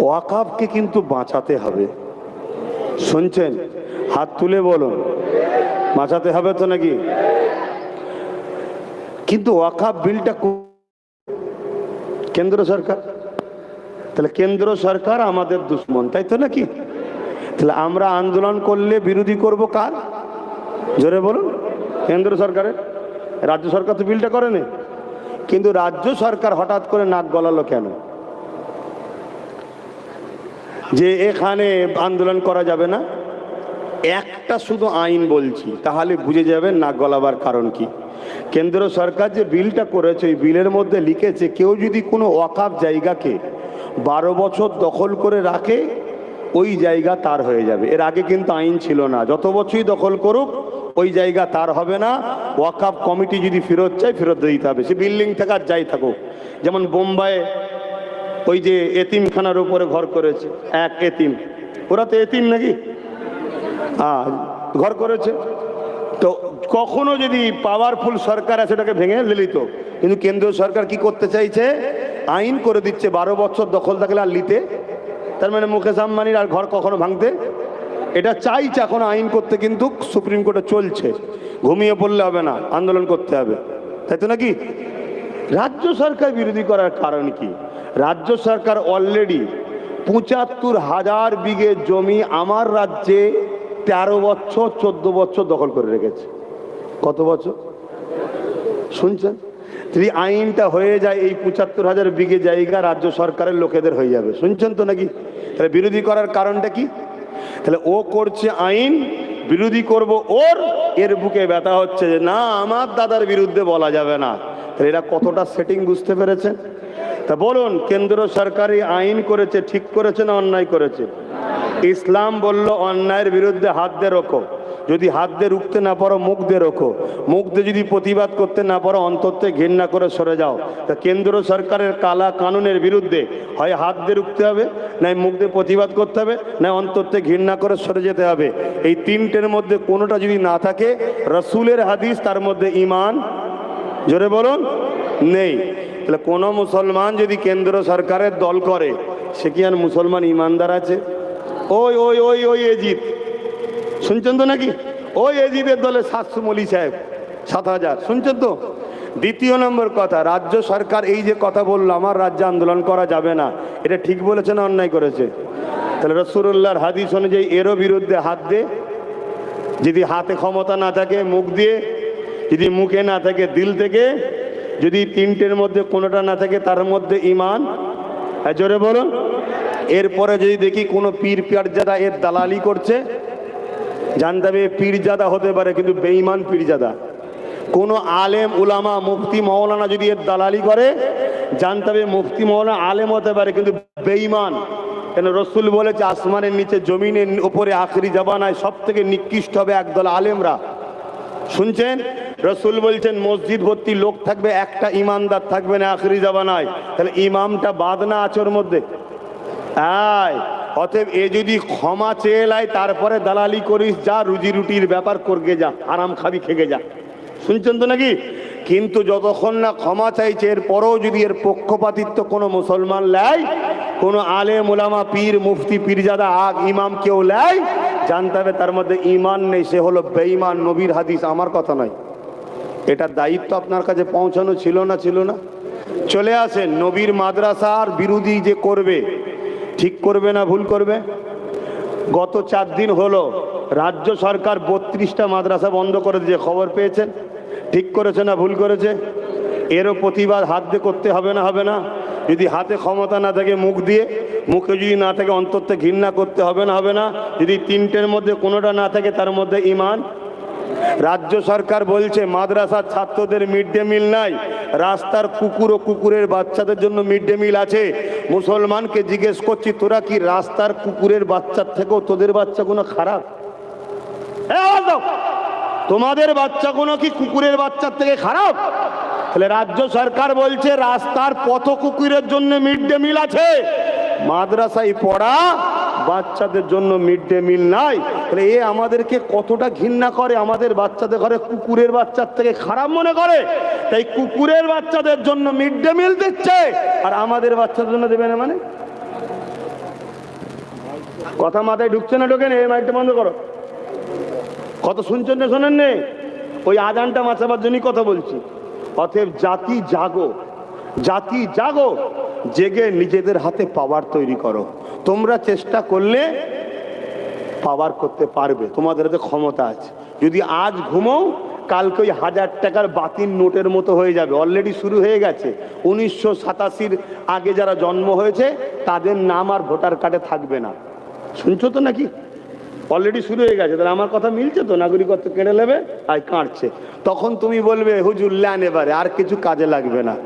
ওয়াকাবকে কিন্তু বাঁচাতে হবে। শুনছেন? হাত তুলে বলুন। বাঁচাতে হবে তো নাকি? কিন্তু ওয়াকাব বিলটা কেন্দ্র সরকার। তাহলে কেন্দ্র সরকার আমাদের দুশ্মন, তাই তো নাকি? তাহলে আমরা আন্দোলন করলে বিরোধী করব কার? জোরে বলুন। কেন্দ্র সরকারের। রাজ্য সরকার তো বিলটা করেনি। কিন্তু রাজ্য সরকার হঠাৎ করে নাক গলালো কেন? যে এখানে আন্দোলন করা যাবে না, একটা শুধু আইন বলছি, তাহলে বুঝে যাবেন নাক গলাবার কারণ কি। কেন্দ্র সরকার যে বিলটা করেছে, ওই বিলের মধ্যে লিখেছে, কেউ যদি কোনো ওয়াকাব জায়গাকে বারো বছর দখল করে রাখে, ওই জায়গা তার হয়ে যাবে। এর আগে কিন্তু আইন ছিল না। যত বছরই দখল করুক, ওই জায়গা তার হবে না। ওয়াকাব কমিটি যদি ফেরত চায়, ফেরত দিতে হবে। সে বিল্ডিং থেকে আর যাই থাকুক। যেমন বোম্বাইয়ে ওই যে এতিমখানার উপরে ঘর করেছে, এক এতিম। ওরা তো এতিম নাকি? হ্যাঁ ঘর করেছে। তো কখনো যদি পাওয়ারফুল সরকার আছে ওটাকে ভেঙে লিলিত, কিন্তু কেন্দ্রীয় সরকার কি করতে চাইছে? আইন করে দিচ্ছে, বারো বছর দখল থাকলে আর লিতে তার মানে মুকেশ আম্বানির আর ঘর কখনো ভাঙতে? এটা চাইছে এখন আইন করতে, কিন্তু সুপ্রিম কোর্টে চলছে। ঘুমিয়ে পড়লে হবে না, আন্দোলন করতে হবে। তাই তো নাকি? রাজ্য সরকার বিরোধী করার কারণ কি? রাজ্য সরকার অলরেডি পঁচাত্তর হাজার বিঘে জমি আমার রাজ্যে তেরো বছর, চোদ্দ বছর দখল করে রেখেছে। কত বছর? শুনছেন? যদি আইনটা হয়ে যায়, এই পঁচাত্তর হাজার বিঘে জায়গা রাজ্য সরকারের লোকেদের হয়ে যাবে। শুনছেন তো নাকি? তাহলে বিরোধী করার কারণটা কি? তাহলে ও করছে আইন, বিরোধী করব ওর, এর বুকে ব্যথা হচ্ছে যে না, আমার দাদার বিরুদ্ধে বলা যাবে না। তাহলে এরা কতটা সেটিং বুঝতে পেরেছেন? তা বলুন, কেন্দ্র সরকার আইন করেছে, ঠিক করেছে না অন্যায় করেছে? ইসলাম বলল, অন্যায়ের বিরুদ্ধে হাত দিয়ে রোখো যদি হাত দিয়ে রুখতে না পারো মুখ দিয়ে রোখো মুখ দিয়ে যদি প্রতিবাদ করতে না পারো, অন্তর্তে ঘৃণা করে সরে যাও। তা কেন্দ্র সরকারের কালা কানুনের বিরুদ্ধে হয় হাত দিয়ে রুখতে হবে, নাই মুখ দিয়ে প্রতিবাদ করতে হবে না অন্তর্তে ঘৃণা করে সরে যেতে হবে? এই তিনটের মধ্যে কোনোটা যদি না থাকে, রসুলের হাদিস, তার মধ্যে ইমান? জোরে বলুন? নেই। তাহলে কোনো মুসলমান যদি কেন্দ্র সরকারের দল করে, সে কি আর মুসলমান ইমানদার আছে? ওই ওই ওই ওই এজিত শুনছেন তো নাকি? ওই এজিদের দলে সাতশো মলি সাহেব, সাত হাজার। শুনছেন তো? দ্বিতীয় নম্বর কথা, রাজ্য সরকার এই যে কথা বলল, আমার রাজ্যে আন্দোলন করা যাবে না। এটা ঠিক বলেছে না অন্যায় করেছে? তাহলে রসুরুল্লাহর হাদিস অনুযায়ী এরও বিরুদ্ধে হাত দে। যদি হাতে ক্ষমতা না থাকে, মুখ দিয়ে, যদি মুখে না থাকে, দিল থেকে যদি তিনটের মধ্যে কোনোটা না থাকে তার মধ্যে ইমান হ্যাঁ, জোরে বলুন। এরপরে যদি দেখি কোনো পীর পিয়ারজাদা এর দালালি করছে জানতে হবে পীরজাদা হতে পারে কিন্তু বেঈমান পীরজাদা। কোনো আলেম উলামা মুফতি মৌলানা যদি এর দালালি করে জানতে হবে মুফতি মৌলানা আলেম হতে পারে কিন্তু বেঈমান। কেন রসুল বলেছে আসমানের নিচে জমিনের উপরে আখরি জাবানায় সব থেকে নিকৃষ্ট হবে একদল আলেমরা। শুনছেন? রসুল বলছেন, মসজিদ ভর্তি লোক থাকবে, একটা ইমানদার থাকবে না, আখরি জাবানায় তাহলে ইমামটা বাদ না আছে ওর মধ্যে? অতএব এ যদি ক্ষমা চেয়ে লাই, তারপরে দালালি করিস, যা রুজি রুটির ব্যাপার, করগে যা, আরাম খাবি, খেগে যা। শুনছেন তো নাকি? কিন্তু যতক্ষণ না ক্ষমা চাইছে, এর পরেও যদি এর পক্ষপাতিত্ব কোনো মুসলমান লেয় কোনো আলে মোলামা পীর, মুফতি, পীরজাদা, আগ, ইমাম কেউ লেয় জানতে হবে তার মধ্যে ইমান নেই, সে হলো বেঈমান, নবীর হাদিস, আমার কথা নয়। এটার দায়িত্ব আপনার কাছে পৌঁছানো ছিল না ছিল না? চলে আসেন, নবীর মাদ্রাসার বিরোধী যে করবে, ঠিক করবে না, ভুল করবে? গত চার দিন হলো, রাজ্য সরকার বত্রিশটা মাদ্রাসা বন্ধ করে দিয়েছে, খবর পেয়েছেন? ঠিক করেছে না, ভুল করেছে? এরও প্রতিবাদ হাত দিয়ে করতে হবে না হবে না? যদি হাতে ক্ষমতা না থাকে মুখ দিয়ে, মুখে যদি না থাকে অন্তর্তে ঘৃণা করতে হবে না হবে না? যদি তিনটের মধ্যে কোনোটা না থাকে, তার মধ্যে ইমান রাজ্য সরকার বলছে, মাদ্রাসার ছাত্রদের মিড ডে মিল নাই। রাস্তার কুকুর ও কুকুরের বাচ্চাদের জন্য মিড ডে মিল আছে। মুসলমানকে জিজ্ঞেস করছি, তোরা কি রাস্তার কুকুরের বাচ্চার থেকেও তোদের বাচ্চাগুলো খারাপ। তোমাদের বাচ্চাগুলো কি কুকুরের বাচ্চার থেকে খারাপ? তাহলে রাজ্য সরকার বলছে, রাস্তার পথ কুকুরের জন্য মিড ডে মিল আছে। মাদ্রাসায় পড়া বাচ্চাদের জন্য মিড ডে মিল নাই। তাহলে এ আমাদেরকে কতটা ঘৃণা করে? আমাদের বাচ্চাদের ঘরে কুকুরের বাচ্চার থেকে খারাপ মনে করে? তাই কুকুরের বাচ্চাদের জন্য মিড ডে মিল দিচ্ছে। আর আমাদের বাচ্চাদের জন্য দেবে না মানে? কথা মাথায় ঢুকছে না ঢোকে না, এই মাইকটা বন্ধ করো। কত শুনছেন না, শোনেন নে? ওই আজানটা মাছাবার জন্যই কথা বলছি। অতএব জাতি জাগো জাতি জাগো, জেগে নিজেদের হাতে পাওয়ার তৈরি করো। তোমরা চেষ্টা করলে পাওয়ার করতে পারবে। তোমাদের হাতে ক্ষমতা আছে। যদি আজ ঘুমোও, কালকে ওই হাজার টাকার বাতিল নোটের মতো হয়ে যাবে। অলরেডি শুরু হয়ে গেছে। উনিশশো সাতাশির আগে যারা জন্ম হয়েছে, তাদের নাম আর ভোটার কার্ডে থাকবে না। শুনছো তো নাকি? অলরেডি শুরু হয়ে গেছে। তাহলে আমার কথা মিলছে তো? নাগরিকত্ব কেড়ে নেবে আর কাঁদছে তখন তুমি বলবে, হুজুর, ল্যান এবারে। আর কিছু কাজে লাগবে না।